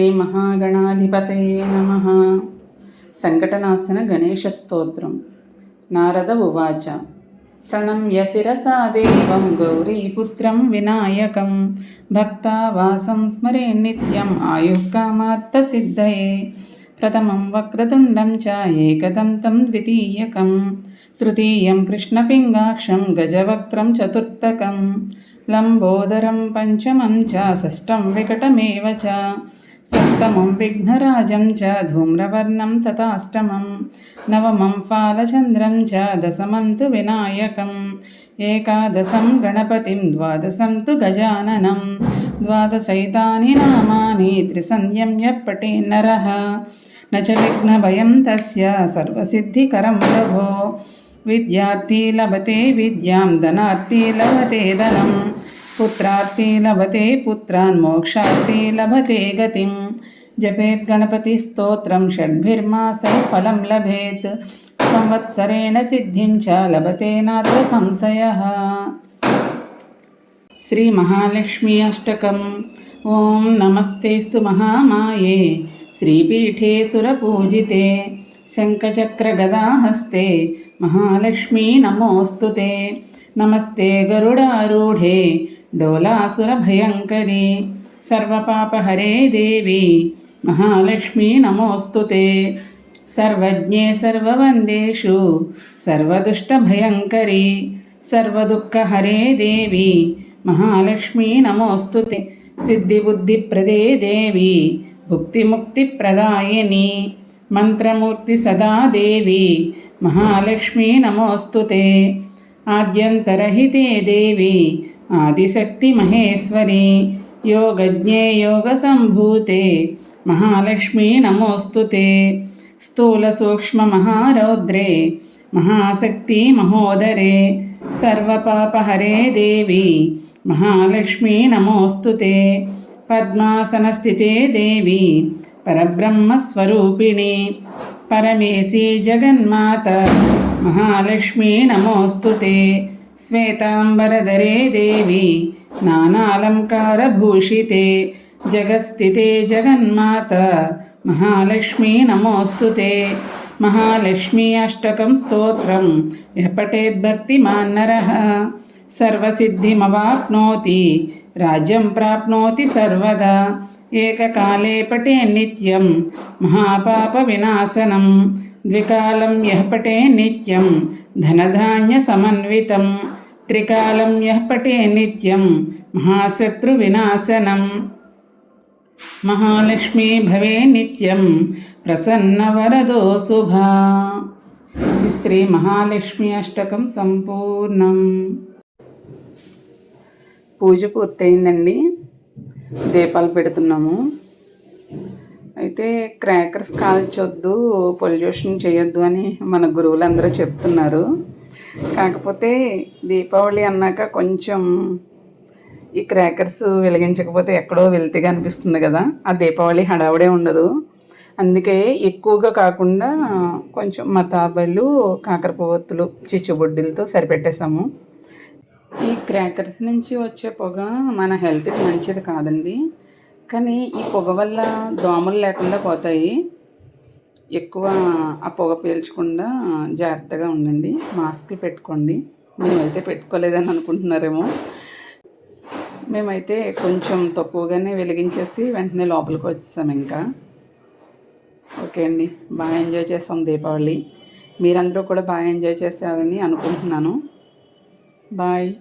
శ్రీ మహాగణాధిపతయే నమ. సంకటనాశన గణేశస్తోత్రం నారద ఉవాచ. ప్రణమ్య శిరసా దేవం గౌరీపుత్రం వినాయకం. భక్తావాసం స్మరే నిత్యం ఆయుఃకామార్థసిద్ధయే ప్రథమం వక్రతుండం చ ఏకదం తం ద్వితీయకం. తృతీయం కృష్ణపింగాక్షం గజవక్త్రం చతుర్థకం. లంబోదరం పంచమం చ షష్టం వికటమేవ చ. సప్తమం విఘ్నరాజం చ ధూమ్రవర్ణం తథాష్టమం నవమం ఫాలచంద్రం చ దశమం తు వినాయకం ఏకాదశం గణపతిం ద్వాదశం తు గజాననం ద్వాదశైతాని నామాని త్రిసంధ్యమ్య పటే నరः न च विघ्नभयं तस्य सर्वसिद्धिकरं प्रभो विद्यार्थी लभते विद्यां धनार्थी लभते धनं पुत्रार्थी लभते पुत्रान् मोक्षार्थी लभते गतिं जपेत् गणपतिस्तोत्रं षड्भिर्मासैः फलं लभेत् संवत्सरेण सिद्धिं च लभते नात्र संशयः श्रीमहालक्ष्मी अष्टकम् ॐ नमस्तेस्तु महामाये श्रीपीठे सुरपूजिते शङ्खचक्रगदाहस्ते महालक्ष्मी नमोऽस्तु ते नमस्ते गरुडारूढे డోలాసురభయంకరి సర్వపాపహరే దేవి మహాలక్ష్మీ నమోస్తు తే. సర్వజ్ఞే సర్వవందేషు సర్వదుష్టభయంకరి సర్వదుఃఖహరే దేవి మహాలక్ష్మీ నమోస్తు తే. సిద్ధిబుద్ధిప్రదే దేవి భుక్తిముక్తిప్రదాయని మంత్రమూర్తి సదా దేవి మహాలక్ష్మీ నమోస్తు ఆద్యంతరహితే దేవి ఆదిశక్తి మహేశ్వరి యోగజ్ఞే యోగ సంభూతే మహాలక్ష్మీ నమోస్తుతే స్థూల సూక్ష్మ మహారౌద్రే మహాశక్తి మహోదరే సర్వపాపహరే దేవి మహాలక్ష్మీ నమోస్తుతే పద్మాసనస్థితే దేవి పరబ్రహ్మస్వరూపిణి పరమేశీ జగన్మాత మహాలక్ష్మీ నమోస్తుతే श्वेताम्बरधरे देवी नानालङ्कारभूषिते जगत्स्थिते जगन्माता महालक्ष्मी नमोऽस्तु ते महालक्ष्मी अष्टकं स्तोत्रं यः पठेद्भक्तिमान् नरः सर्वसिद्धिमवाप्नोति राज्यं प्राप्नोति सर्वदा एककाले पटे नित्यं महापापविनाशनं द्विकालं यः पटे नित्यं धनधान्यसमन्वितं त्रिकालं यः पटे नित्यं महाशत्रुविनाशनं महालक्ष्मी भवे नित्यं प्रसन्नवरदो शुभा ఇది శ్రీ మహాలక్ష్మి అష్టకం సంపూర్ణం పూజ పూర్తయిందండి దీపాలు పెడుతున్నాము అయితే క్రాకర్స్ కాల్చొద్దు పొల్యూషన్ చేయొద్దు అని మన గురువులందరూ చెప్తున్నారు. కాకపోతే దీపావళి అన్నాక కొంచెం ఈ క్రాకర్స్ వెలిగించకపోతే ఎక్కడో వెళ్తేగా అనిపిస్తుంది కదా. ఆ దీపావళి హడావుడే ఉండదు. అందుకే ఎక్కువగా కాకుండా కొంచెం మతాబలు కాకరపువ్వొత్తులు చిచ్చుబుడ్డిలతో సరిపెట్టేసాము ఈ క్రాకర్స్ నుంచి వచ్చే పొగ మన హెల్త్కి మంచిది కాదండి. కానీ ఈ పొగ వల్ల దోమలు లేకుండా పోతాయి. ఎక్కువ ఆ పొగ పీల్చకుండా జాగ్రత్తగా ఉండండి. మాస్క్లు పెట్టుకోండి. మేమైతే పెట్టుకోలేదని అనుకుంటున్నారేమో. మేమైతే కొంచెం తక్కువగానే వెలిగించేసి వెంటనే లోపలికి వచ్చేసాం ఇంకా. ఓకే అండి. బాగా ఎంజాయ్ చేస్తాం దీపావళి. మీరందరూ కూడా బాగా ఎంజాయ్ చేశారని అనుకుంటున్నాను. బాయ్.